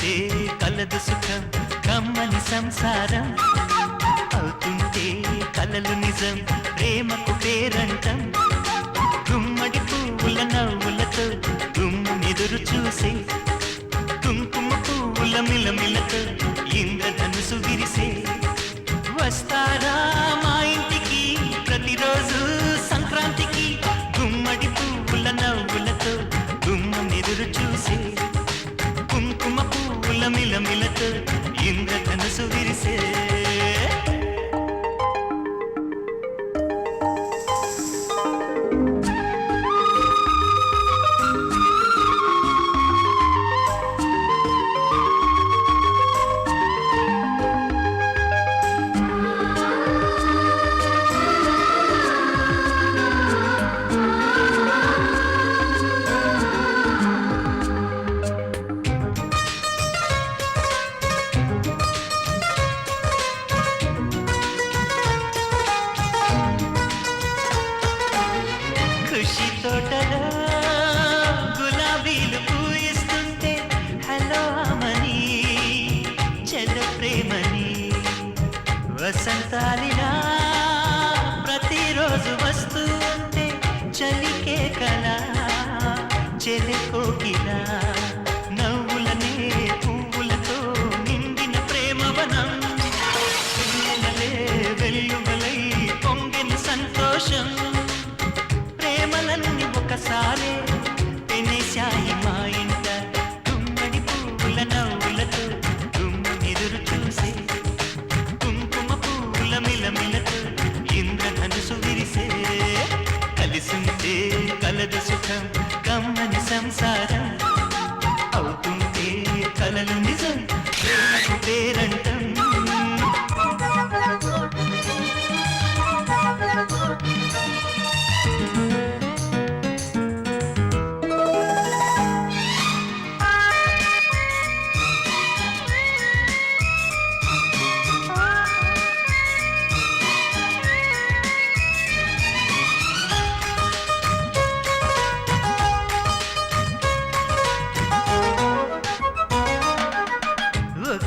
అవుతుంటే కలదు సుఖం కమ్మని సంసారం. అవుతుంటే కలలు నిజం ప్రేమకు పేరంటం. ఇంద్రధనుసు ప్రేమని వసంతాలిలా ప్రతిరోజు వస్తూ ఉంటే చలికే కల చెలికోకి నవ్వులనే పువ్వులతో నిండిన ప్రేమవనం పిల్లలే వెల్లువలై పొంగిన సంతోషం ప్రేమలన్నీ ఒకసారే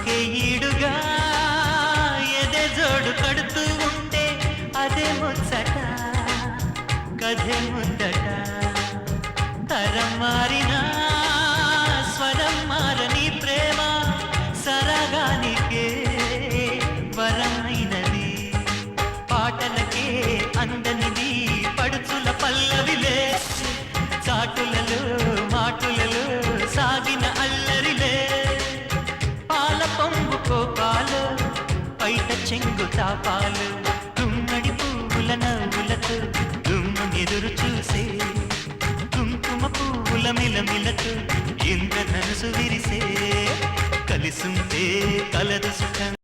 ఒకే ఈడుగా ఎదే జోడు కడుతూ ఉంటే అదే ముచ్చట కథే ముందట. తరం మారినా స్వరం మారని ప్రేమ సరగానికే వరమైనది. పాటలకే అందనిది పైట చెంగు తాపాలు గుమ్మడి పువ్వుల నవ్వులతో గుమ్మ ఎదురు చూసే కుంకుమ పువ్వుల మిలమిలతో ఇంద్రధనుసు విరిసే కలిసుంటే కలదు సుఖం.